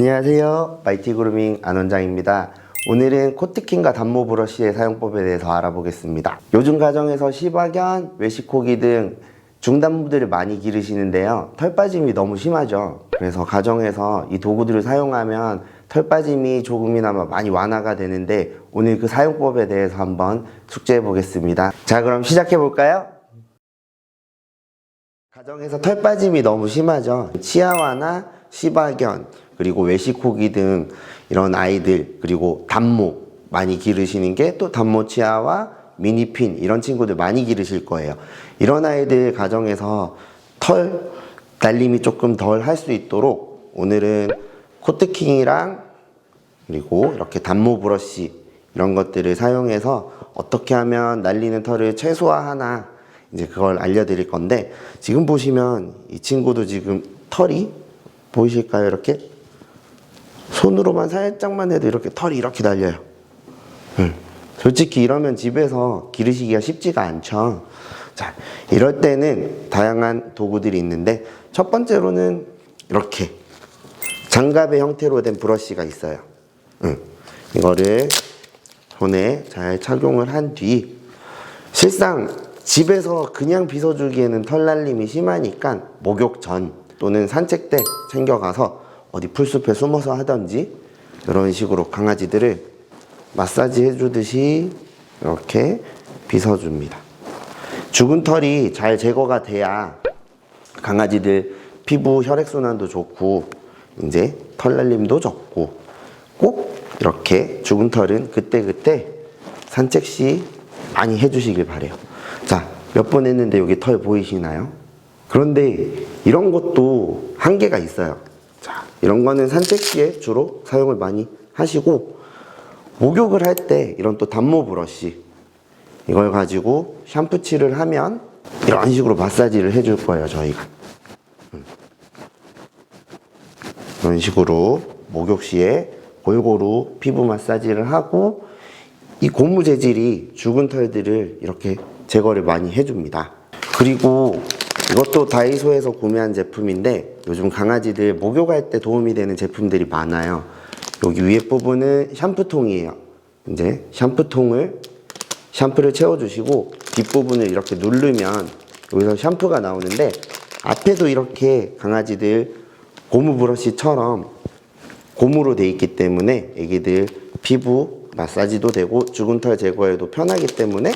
안녕하세요. 마이티 그루밍 안 원장입니다. 오늘은 코트킹과 단모 브러쉬의 사용법에 대해서 알아보겠습니다. 요즘 가정에서 시바견, 외식호기 등 중단모들을 많이 기르시는데요. 털 빠짐이 너무 심하죠. 그래서 가정에서 이 도구들을 사용하면 털 빠짐이 조금이나마 많이 완화가 되는데 오늘 그 사용법에 대해서 한번 숙제해 보겠습니다. 자, 그럼 시작해 볼까요? 가정에서 털 빠짐이 너무 심하죠. 치아와나 시바견 그리고 외식호기 등 이런 아이들 그리고 단모 많이 기르시는 게 또 단모 치아와 미니핀 이런 친구들 많이 기르실 거예요. 이런 아이들 가정에서 털 날림이 조금 덜 할 수 있도록 오늘은 코트킹이랑 그리고 이렇게 단모 브러쉬 이런 것들을 사용해서 어떻게 하면 날리는 털을 최소화하나 이제 그걸 알려드릴 건데 지금 보시면 이 친구도 지금 털이 보이실까요 이렇게 손으로만 살짝만 해도 이렇게 털이 이렇게 달려요 응. 솔직히 이러면 집에서 기르시기가 쉽지가 않죠 자 이럴 때는 다양한 도구들이 있는데 첫 번째로는 이렇게 장갑의 형태로 된 브러쉬가 있어요 응. 이거를 손에 잘 착용을 한 뒤 실상 집에서 그냥 빗어주기에는 털 날림이 심하니까 목욕 전 또는 산책 때 챙겨가서 어디 풀숲에 숨어서 하던지 이런 식으로 강아지들을 마사지 해주듯이 이렇게 빗어줍니다. 죽은 털이 잘 제거가 돼야 강아지들 피부 혈액순환도 좋고 이제 털 날림도 적고 꼭 이렇게 죽은 털은 그때그때 산책 시 많이 해주시길 바래요. 자, 몇 번 했는데 여기 털 보이시나요? 그런데 이런 것도 한계가 있어요. 자, 이런 거는 산책 시에 주로 사용을 많이 하시고 목욕을 할 때 이런 또 단모 브러쉬 이걸 가지고 샴푸칠을 하면 이런 식으로 마사지를 해줄 거예요, 저희가. 음. 이런 식으로 목욕 시에 골고루 피부 마사지를 하고 이 고무 재질이 죽은 털들을 이렇게 제거를 많이 해줍니다. 그리고 이것도 다이소에서 구매한 제품인데 요즘 강아지들 목욕할 때 도움이 되는 제품들이 많아요. 여기 위에 부분은 샴푸통이에요. 이제 샴푸통을 샴푸를 채워주시고 뒷부분을 이렇게 누르면 여기서 샴푸가 나오는데 앞에도 이렇게 강아지들 고무 브러쉬처럼 고무로 돼 있기 때문에 애기들 피부 마사지도 되고 죽은 털 제거에도 편하기 때문에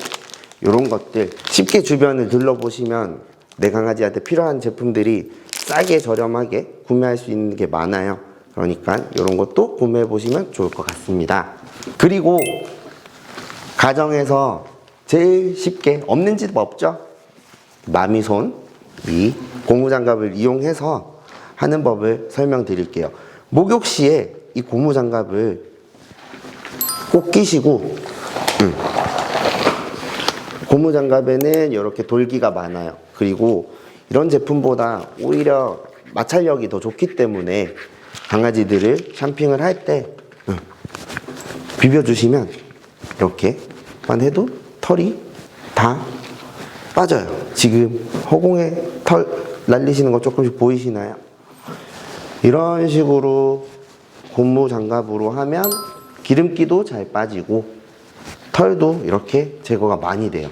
이런 것들 쉽게 주변을 둘러보시면 내 강아지한테 필요한 제품들이 싸게 저렴하게 구매할 수 있는 게 많아요. 그러니까 이런 것도 구매해 보시면 좋을 것 같습니다. 그리고 가정에서 제일 쉽게 없는 집 없죠? 마미손 이 고무장갑을 이용해서 하는 법을 설명드릴게요. 목욕 시에 이 고무장갑을 꼭 끼시고 음. 고무장갑에는 이렇게 돌기가 많아요. 그리고 이런 제품보다 오히려 마찰력이 더 좋기 때문에 강아지들을 샴핑을 할 때 비벼주시면 이렇게 만 해도 털이 다 빠져요. 지금 허공에 털 날리시는 거 조금씩 보이시나요? 이런 식으로 고무 장갑으로 하면 기름기도 잘 빠지고 털도 이렇게 제거가 많이 돼요.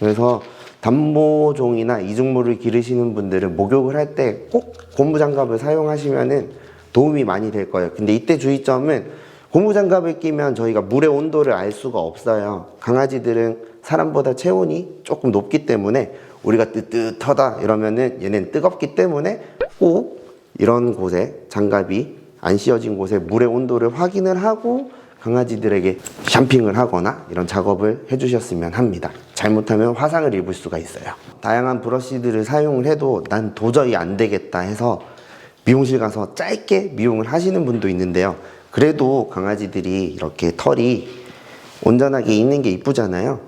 그래서 단모종이나 이중모를 기르시는 분들은 목욕을 할 때 꼭 고무 장갑을 사용하시면 도움이 많이 될 거예요. 근데 이때 주의점은 고무장갑을 끼면 저희가 물의 온도를 알 수가 없어요. 강아지들은 사람보다 체온이 조금 높기 때문에 우리가 뜨뜻하다 이러면은 얘는 뜨겁기 때문에 꼭 이런 곳에 장갑이 안 씌워진 곳에 물의 온도를 확인을 하고 강아지들에게 샴핑을 하거나 이런 작업을 해주셨으면 합니다. 잘못하면 화상을 입을 수가 있어요. 다양한 브러쉬들을 사용을 해도 난 도저히 안 되겠다 해서 미용실 가서 짧게 미용을 하시는 분도 있는데요. 그래도 강아지들이 이렇게 털이 온전하게 있는 게 이쁘잖아요.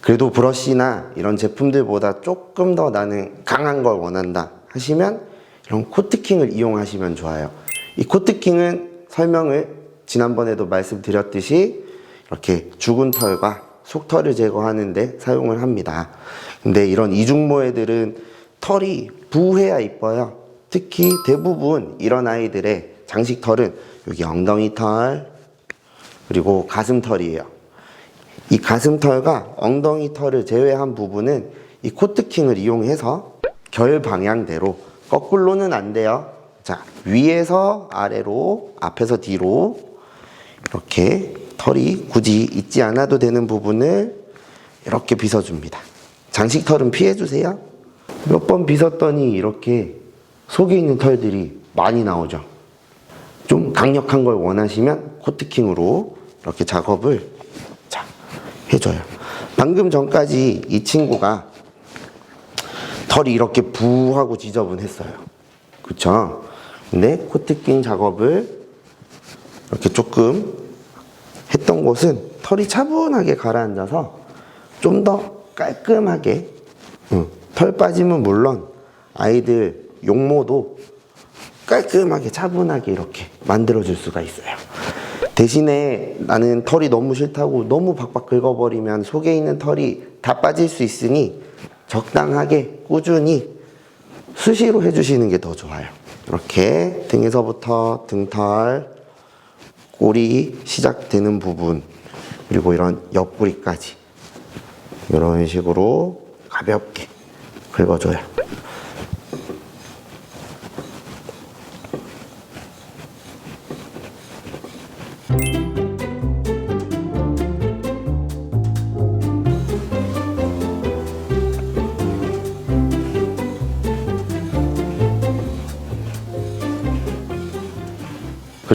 그래도 브러쉬나 이런 제품들보다 조금 더 나는 강한 걸 원한다 하시면 이런 코트킹을 이용하시면 좋아요. 이 코트킹은 설명을 지난번에도 말씀드렸듯이 이렇게 죽은 털과 속털을 제거하는데 사용을 합니다. 근데 이런 이중모 애들은 털이 부해야 이뻐요. 특히 대부분 이런 아이들의 장식 털은 여기 엉덩이 털 그리고 가슴 털이에요. 이 가슴 털과 엉덩이 털을 제외한 부분은 이 코트킹을 이용해서 결 방향대로 거꾸로는 안 돼요. 자, 위에서 아래로, 앞에서 뒤로 이렇게 털이 굳이 있지 않아도 되는 부분을 이렇게 빗어줍니다. 장식 털은 피해주세요. 몇 번 빗었더니 이렇게 속에 있는 털들이 많이 나오죠. 좀 강력한 걸 원하시면 코트킹으로 이렇게 작업을 자, 해줘요. 방금 전까지 이 친구가 털이 이렇게 부하고 지저분했어요. 그쵸? 근데 코트킹 작업을 이렇게 조금 했던 곳은 털이 차분하게 가라앉아서 좀 더 깔끔하게 응, 털 빠짐은 물론 아이들 용모도 깔끔하게 차분하게 이렇게 만들어줄 수가 있어요. 대신에 나는 털이 너무 싫다고 너무 박박 긁어버리면 속에 있는 털이 다 빠질 수 있으니 적당하게 꾸준히 수시로 해주시는 게 더 좋아요. 이렇게 등에서부터 등털, 꼬리 시작되는 부분, 그리고 이런 옆구리까지 이런 식으로 가볍게 긁어줘요.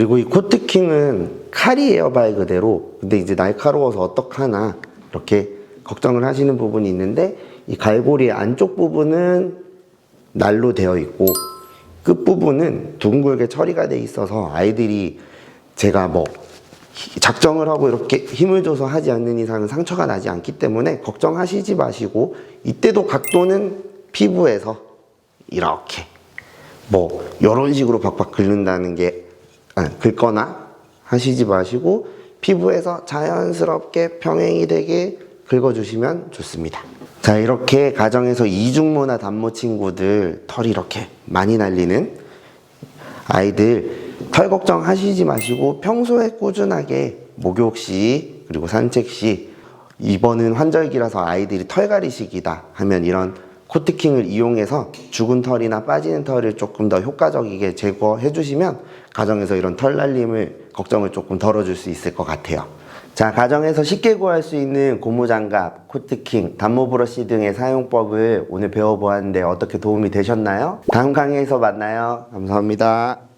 그리고 이 코트킹은 칼이에요 말 그대로. 근데 이제 날카로워서 어떡하나 이렇게 걱정을 하시는 부분이 있는데 이 갈고리 안쪽 부분은 날로 되어 있고 끝 부분은 둥글게 처리가 돼 있어서 아이들이 제가 뭐 작정을 하고 이렇게 힘을 줘서 하지 않는 이상은 상처가 나지 않기 때문에 걱정하시지 마시고 이때도 각도는 피부에서 이렇게 뭐 이런 식으로 박박 긁는다는 게 아, 긁거나 하시지 마시고 피부에서 자연스럽게 평행이 되게 긁어주시면 좋습니다. 자 이렇게 가정에서 이중모나 단모 친구들 털이 이렇게 많이 날리는 아이들 털 걱정 하시지 마시고 평소에 꾸준하게 목욕 시 그리고 산책 시 이번은 환절기라서 아이들이 털갈이 시기다 하면 이런 코트킹을 이용해서 죽은 털이나 빠지는 털을 조금 더 효과적이게 제거해 주시면 가정에서 이런 털 날림을 걱정을 조금 덜어줄 수 있을 것 같아요. 자, 가정에서 쉽게 구할 수 있는 고무장갑, 코트킹, 단모 브러쉬 등의 사용법을 오늘 배워보았는데 어떻게 도움이 되셨나요? 다음 강의에서 만나요. 감사합니다.